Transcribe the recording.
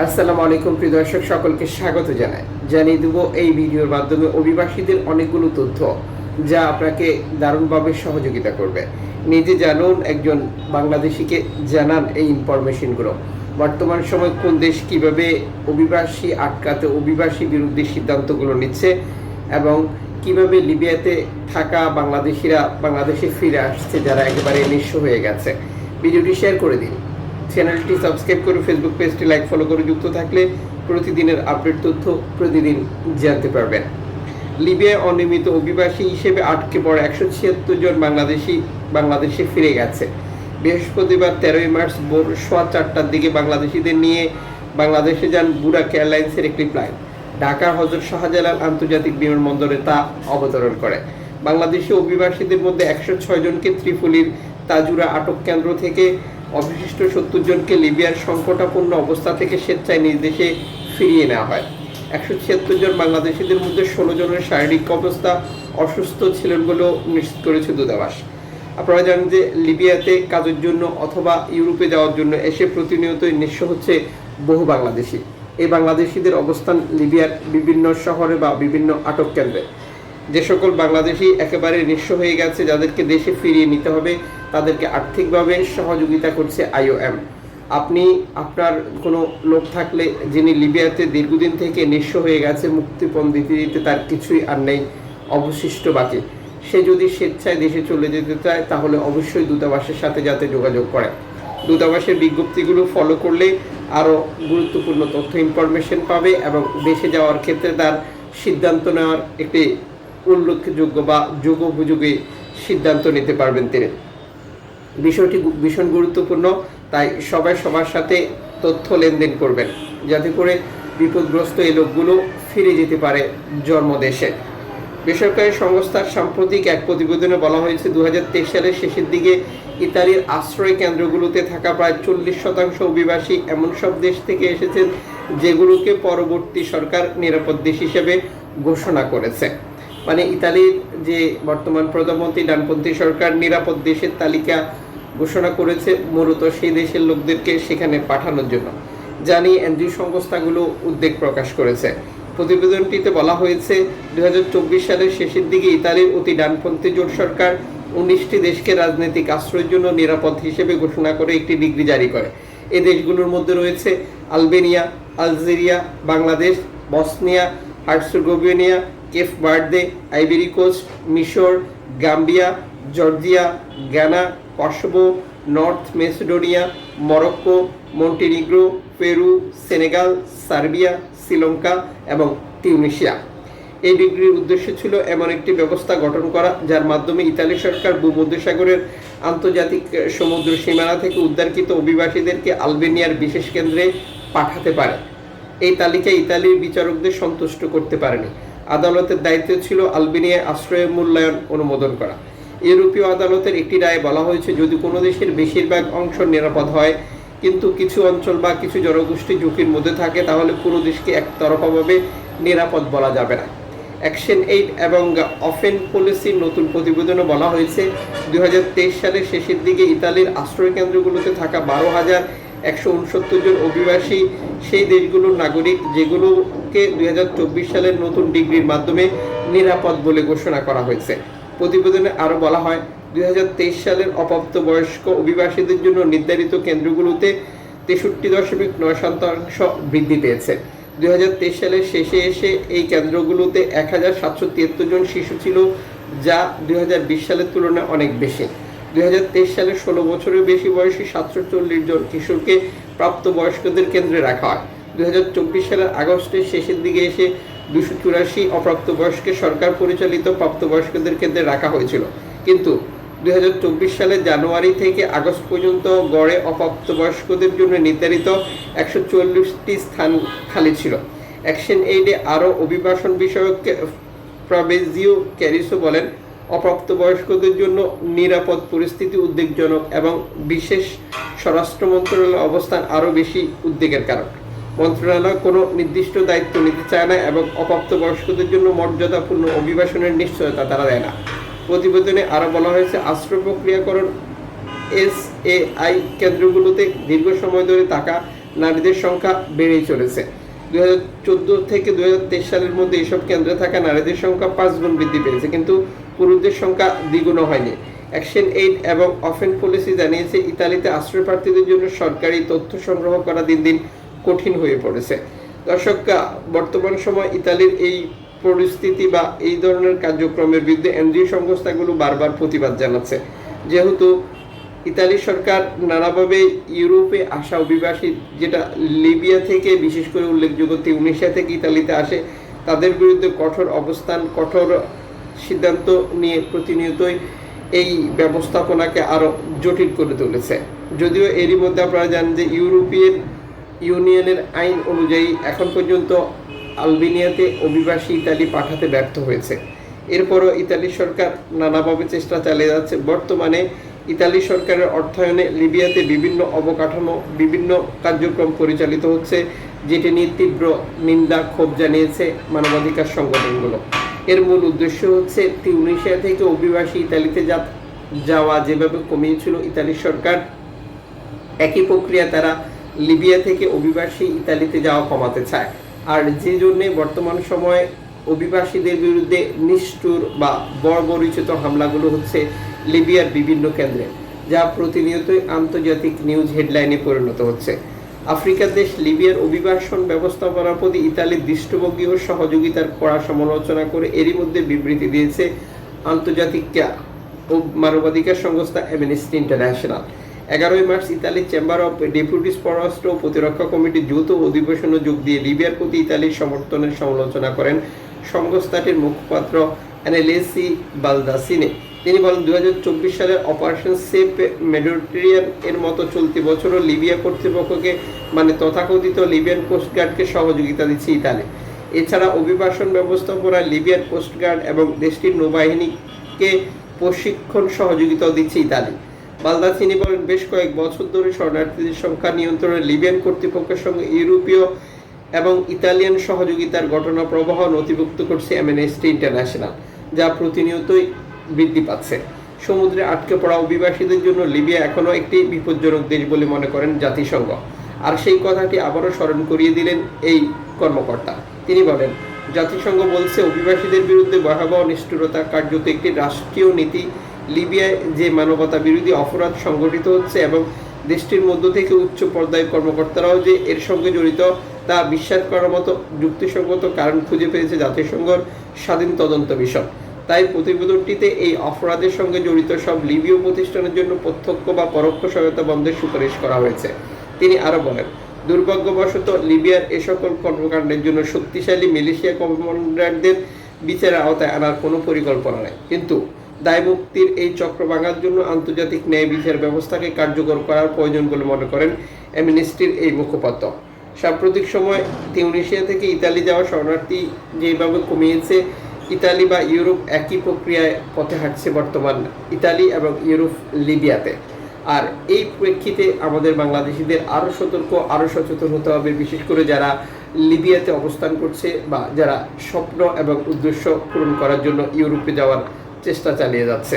আসসালামু আলাইকুম, প্রিয় দর্শক, সকলকে স্বাগত জানাই। জানিয়ে দেব এই ভিডিওর মাধ্যমে অভিবাসীদের অনেকগুলো তথ্য যা আপনাকে দারুণভাবে সহযোগিতা করবে। নিজে জানুন, একজন বাংলাদেশিকে জানান এই ইনফরমেশনগুলো। বর্তমান সময় কোন দেশ কীভাবে অভিবাসী আটকাতে, অভিবাসী বিরুদ্ধে সিদ্ধান্তগুলো নিচ্ছে এবং কীভাবে লিবিয়াতে থাকা বাংলাদেশিরা বাংলাদেশে ফিরে আসছে, যারা একেবারে নিঃস্ব হয়ে গেছে। ভিডিওটি শেয়ার করে দিন। চ্যানেলটি সাবস্ক্রাইব করে ফেসবুক পেজটি লাইক ফলো করে যুক্ত থাকলে প্রতিদিনের আপডেট তথ্য প্রতিদিন জানতে পারবেন। লিবিয়ায় অনিয়মিত অভিবাসী হিসেবে আটকে পড়া একশো ছিয়াত্তর জন বাংলাদেশি বাংলাদেশে ফিরে গেছে। বৃহস্পতিবার তেরোই মার্চ ভোর সোয়া চারটার দিকে বাংলাদেশিদের নিয়ে বাংলাদেশে যান বুড়াক এয়ারলাইন্সের একটি ফ্লাইট। ঢাকা হজরত শাহজালাল আন্তর্জাতিক বিমানবন্দরে তা অবতরণ করে। বাংলাদেশি অভিবাসীদের মধ্যে একশো ছয় জনকে ত্রিপুলির তাজুরা আটক কেন্দ্র থেকে অবশিষ্ট সত্তর জনকে লিবিয়ার সংকটাপন্ন অবস্থা থেকে স্বেচ্ছায় নিজ দেশে ফিরিয়ে নেওয়া হয়। একশো ছিয়াত্তর জন বাংলাদেশিদের মধ্যে ষোলো জনের শারীরিক অবস্থা অসুস্থ ছিলেন বলেও নিশ্চিত করেছে দূতাবাস। আপনারা জানেন যে লিবিয়াতে কাজের জন্য অথবা ইউরোপে যাওয়ার জন্য এসে প্রতিনিয়তই নিঃস্ব হচ্ছে বহু বাংলাদেশি। এই বাংলাদেশিদের অবস্থান লিবিয়ার বিভিন্ন শহরে বা বিভিন্ন আটক কেন্দ্রে। যে সকল বাংলাদেশি একেবারে নিঃস্ব হয়ে গেছে, যাদেরকে দেশে ফিরিয়ে নিতে হবে তাদেরকে আর্থিকভাবে সহযোগিতা করছে আইওএম। আপনি, আপনার কোনো লোক থাকলে যিনি লিবিয়াতে দীর্ঘদিন থেকে নিঃস্ব হয়ে গেছে মুক্তিপণ দিতে দিতে তার কিছুই আর নেই, অবশিষ্ট বাকি। সে যদি স্বেচ্ছায় দেশে চলে যেতে চায়, তাহলে অবশ্যই দূতাবাসের সাথে যাতে যোগাযোগ করে। দূতাবাসের বিজ্ঞপ্তিগুলো ফলো করলে আরও গুরুত্বপূর্ণ তথ্য ইনফরমেশন পাবে এবং দেশে যাওয়ার ক্ষেত্রে তার সিদ্ধান্ত নেওয়ার একটি উল্লেখযোগ্য বা যুগোপযোগী সিদ্ধান্ত নিতে পারবেন তিনি। বিষয়টি ভীষণ গুরুত্বপূর্ণ। তাই সবাই সবার সাথে তথ্য লেনদেন করবেন, যাতে করে বিপদগ্রস্ত এই লোকগুলো ফিরে যেতে পারে জন্মদেশে। বেসরকারি সংস্থার সাম্প্রতিক এক প্রতিবেদনে বলা হয়েছে দু হাজার তেইশ সালের শেষের দিকে ইতালির আশ্রয় কেন্দ্রগুলোতে থাকা প্রায় চল্লিশ শতাংশ অভিবাসী এমন সব দেশ থেকে এসেছেন যেগুলোকে পরবর্তী সরকার নিরাপদ দেশ হিসেবে ঘোষণা করেছে। মানে ইতালির যে বর্তমান প্রধানমন্ত্রী ডানপন্থী সরকার নিরাপদ দেশের তালিকা ঘোষণা করেছে মূলত সেই দেশের লোকদেরকে সেখানে পাঠানোর জন্য। জানি এনজিও সংস্থাগুলো উদ্বেগ প্রকাশ করেছে। প্রতিবেদনটিতে বলা হয়েছে দু হাজার চব্বিশ সালের শেষের দিকে ইতালির অতি ডানপন্থী জোট সরকার উনিশটি দেশকে রাজনৈতিক আশ্রয়ের জন্য নিরাপদ হিসেবে ঘোষণা করে একটি ডিগ্রি জারি করে। এ দেশগুলোর মধ্যে রয়েছে Albania, Algeria, Bangladesh, Bosnia, Herzegovina Cape Verde Ivory Coast, মিশর, Gambia, Georgia, Ghana Kosovo North Macedonia Morocco Montenegro Peru Senegal Serbia Sri Lanka এবং তিউনিশিয়া এই ডিগ্রির উদ্দেশ্য ছিল এমন একটি ব্যবস্থা গঠন করা, যার মাধ্যমে ইতালি সরকার ভূমধ্যসাগরের আন্তর্জাতিক সমুদ্র সীমানা থেকে উদ্ধারকৃত অভিবাসীদেরকে আলবেনিয়ার বিশেষ কেন্দ্রে পাঠাতে পারে। এই তালিকায় ইতালির বিচারকদের সন্তুষ্ট করতে পারেনি। আদালতের দায়িত্ব ছিল আলবেনিয়ায় আশ্রয়ের মূল্যায়ন অনুমোদন করা। ইউরোপীয় আদালতের একটি রায়ে বলা হয়েছে, যদি কোনো দেশের বেশিরভাগ অংশ নিরাপদ হয়, কিন্তু কিছু অঞ্চল বা কিছু জনগোষ্ঠী ঝুঁকির মধ্যে থাকে, তাহলে পুরো দেশকে একতরফাভাবে নিরাপদ বলা যাবে না। অ্যাকশন এইড এবং অফেন পলিসির নতুন প্রতিবেদনে বলা হয়েছে, দুই হাজার তেইশ সালের শেষের দিকে ইতালির আশ্রয় কেন্দ্রগুলোতে থাকা বারো হাজার একশো উনসত্তর জন অভিবাসী সেই দেশগুলোর নাগরিক, যেগুলোকে দুই হাজার চব্বিশ সালের নতুন ডিগ্রির মাধ্যমে নিরাপদ বলে ঘোষণা করা হয়েছে। প্রতিবেদনে আরও বলা হয়, দুই হাজার তেইশ সালের অপ্রাপ্তবয়স্ক অভিবাসীদের জন্য নির্ধারিত কেন্দ্রগুলোতে তেষট্টি দশমিক নয় শতাংশ বৃদ্ধি পেয়েছে। দুই সালের শেষে এসে এই কেন্দ্রগুলোতে এক হাজার সাতশো তিয়াত্তর জন শিশু ছিল, যা দুই হাজার বিশ সালের তুলনায় অনেক বেশি। দুই সালে ষোলো বছরের বেশি বয়সী সাতশো চল্লিশ জন কিশোরকে প্রাপ্তবয়স্কদের কেন্দ্রে রাখা হয়। দুই হাজার চব্বিশ সালের আগস্টের শেষের দিকে এসে দুশো চুরাশি অপ্রাপ্তবয়স্কে সরকার পরিচালিত প্রাপ্তবয়স্কদের কেন্দ্রে রাখা হয়েছিল। কিন্তু দু হাজার চব্বিশ সালের জানুয়ারি থেকে আগস্ট পর্যন্ত গড়ে অপ্রাপ্তবয়স্কদের জন্য নির্ধারিত একশো চল্লিশটি স্থান খালি ছিল। অ্যাকশন এইডে আরও অভিবাসন বিষয়ক প্রবেজিও ক্যারিসো বলেন, অপ্রাপ্তবয়স্কদের জন্য নিরাপদ পরিস্থিতি উদ্বেগজনক এবং বিশেষ স্বরাষ্ট্র মন্ত্রণালয়ের অবস্থান আরও বেশি উদ্বেগের কারণ মন্ত্রণালয় কোনো নির্দিষ্ট দায়িত্ব নিতে চায় না এবং অপ্রাপ্তবয়স্কদের জন্য মর্যাদাপূর্ণ অভিবাসনের নিশ্চয়তা তারা দেয় না। প্রতিবেদনে আরও বলা হয়েছে, আশ্রয় প্রক্রিয়াকরণ এস এ আই কেন্দ্রগুলোতে দীর্ঘ সময় ধরে থাকা নারীদের সংখ্যা বেড়েই চলেছে। দুই হাজার থেকে দুই হাজার তেইশ সালের মধ্যে এইসব কেন্দ্রে থাকা নারীদের সংখ্যা পাঁচ গুণ বৃদ্ধি পেয়েছে, কিন্তু পুরুষদের সংখ্যা দ্বিগুণও হয়নি। অ্যাকশন এইড এবং অফেন পলিসি জানিয়েছে, ইতালিতে আশ্রয় প্রার্থীদের জন্য সরকারি তথ্য সংগ্রহ করা দিন দিন কঠিন হয়ে পড়েছে। দর্শক বর্তমান সময় ইতালির এই পরিস্থিতি বা এই ধরনের কার্যক্রমের বিরুদ্ধে এনজিও সংস্থাগুলো বারবার প্রতিবাদ জানাচ্ছে। যেহেতু ইতালি সরকার নানাভাবে ইউরোপে আসা অভিবাসী, যেটা লিবিয়া থেকে বিশেষ করে উল্লেখযোগ্য তিউনিশিয়া থেকে ইতালিতে আসে, তাদের বিরুদ্ধে কঠোর অবস্থান, কঠোর সিদ্ধান্ত নিয়ে প্রতিনিয়তই এই ব্যবস্থাপনাকে আরও জটিল করে তুলেছে। যদিও এরই মধ্যে আপনারা জানেন যে ইউরোপিয়ান ইউনিয়নের আইন অনুযায়ী এখন পর্যন্ত আলবেনিয়াতে অভিবাসী ইতালি পাঠাতে ব্যর্থ হয়েছে। এরপরও ইতালি সরকার নানাভাবে চেষ্টা চালিয়ে যাচ্ছে। বর্তমানে ইতালি সরকারের অর্থায়নে লিবিয়াতে বিভিন্ন অবকাঠামো, বিভিন্ন কার্যক্রম পরিচালিত হচ্ছে, যেটি নিয়ে তীব্র নিন্দা, ক্ষোভ জানিয়েছে মানবাধিকার সংগঠনগুলো। এর মূল উদ্দেশ্য হচ্ছে তিউনিশিয়া থেকে অভিবাসী ইতালিতে যা, যাওয়া যেভাবে কমিয়েছিল ইতালি সরকার, একই প্রক্রিয়া তারা লিবিয়া থেকে অভিবাসী ইতালিতে যাওয়া কমাতে চায়। আর যে জন্যে বর্তমান সময়ে অভিবাসীদের বিরুদ্ধে নিষ্ঠুর বা বর্বরিচিত হামলাগুলো হচ্ছে লিবিয়ার বিভিন্ন কেন্দ্রে, যা প্রতিনিয়তই আন্তর্জাতিক নিউজ হেডলাইনে পরিণত হচ্ছে। আফ্রিকার দেশ লিবিয়ার অভিবাসন ব্যবস্থাপনার প্রতি ইতালির দৃষ্টিভঙ্গি ও সহযোগিতার কড়া সমালোচনা করে এরই মধ্যে বিবৃতি দিয়েছে আন্তর্জাতিক মানবাধিকার সংস্থা অ্যামনেস্টি ইন্টারন্যাশনাল। এগারোই মার্চ ইতালির চেম্বার অফ ডেপুটিস পররাষ্ট্র ও প্রতিরক্ষা কমিটির যৌথ অধিবেশনে যোগ দিয়ে লিবিয়ার প্রতি ইতালির সমর্থনের সমালোচনা করেন সংস্থাটির মুখপাত্র অ্যানেলেসি বালদাসিনে। তিনি বলেন দু চব্বিশ সালের অপারেশন সেফ মেডিটেরিয়ান এর মতো চলতি বছরও লিবিয়া কর্তৃপক্ষকে মানে তথাকথিত লিবিয়ান কোস্টগার্ডকে সহযোগিতা দিচ্ছে ইতালি। এছাড়া অভিবাসন ব্যবস্থাপনায় লিবিয়ার কোস্টগার্ড এবং দেশটির নৌবাহিনীকে প্রশিক্ষণ সহযোগিতাও দিচ্ছে ইতালি। বালদাসিনি বলেন বেশ কয়েক বছর ধরে শরণার্থীদের সংখ্যা নিয়ন্ত্রণে লিবিয়ান কর্তৃপক্ষের সঙ্গে ইউরোপীয় এবং ইতালিয়ান সহযোগিতার ঘটনা প্রবাহ নথিভুক্ত করছে অ্যামনেস্টি ইন্টারন্যাশনাল যা প্রতিনিয়তই বৃদ্ধি পাচ্ছে। সমুদ্রে আটকে পড়া অভিবাসীদের জন্য লিবিয়া এখনও একটি বিপজ্জনক দেশ বলে মনে করেন জাতিসংঘ। আর সেই কথাটি আবারও স্মরণ করিয়ে দিলেন এই কর্মকর্তা। তিনি বলেন, জাতিসংঘ বলছে, অভিবাসীদের বিরুদ্ধে ভয়াবহ নিষ্ঠুরতা কার্যত একটি রাষ্ট্রীয় নীতি লিবিয়ায় যে মানবতা বিরোধী অপরাধ সংগঠিত হচ্ছে এবং দেশটির মধ্য থেকে উচ্চ পর্যায়ের কর্মকর্তারাও যে এর সঙ্গে জড়িত, তা বিশ্বাস করার মতো যুক্তিসঙ্গত কারণ খুঁজে পেয়েছে জাতিসংঘর স্বাধীন তদন্ত বিষয় তাই প্রতিবেদনটিতে এই অপরাধের সঙ্গে জড়িত সব লিবীয় প্রতিষ্ঠানের জন্য প্রত্যক্ষ বা পরোক্ষ সহায়তা বন্ধের সুপারিশ করা হয়েছে। তিনি আরও বলেন, দুর্ভাগ্যবশত লিবিয়ার এ সকল কর্মকাণ্ডের জন্য শক্তিশালী মিলিশিয়া কমান্ডারদের বিচারের আওতায় আনার কোনো পরিকল্পনা নেই। কিন্তু দায়মুক্তির এই চক্র ভাঙার জন্য আন্তর্জাতিক ন্যায় বিচার ব্যবস্থাকে কার্যকর করার প্রয়োজন বলে মনে করেন অ্যামনেস্টির এই মুখপাত্র। সাম্প্রতিক সময় তিউনিশিয়া থেকে ইতালি যাওয়া শরণার্থী যেভাবে কমিয়েছে, ইতালি বা ইউরোপ একই প্রক্রিয়ায় পথে হাঁটছে বর্তমান ইতালি এবং ইউরোপ লিবিয়াতে। আর এই প্রেক্ষিতে আমাদের বাংলাদেশিদের আরও সতর্ক, আরও সচেতন হতে হবে, বিশেষ করে যারা লিবিয়াতে অবস্থান করছে বা যারা স্বপ্ন এবং উদ্দেশ্য পূরণ করার জন্য ইউরোপে যাওয়ার চেষ্টা চালিয়ে যাচ্ছে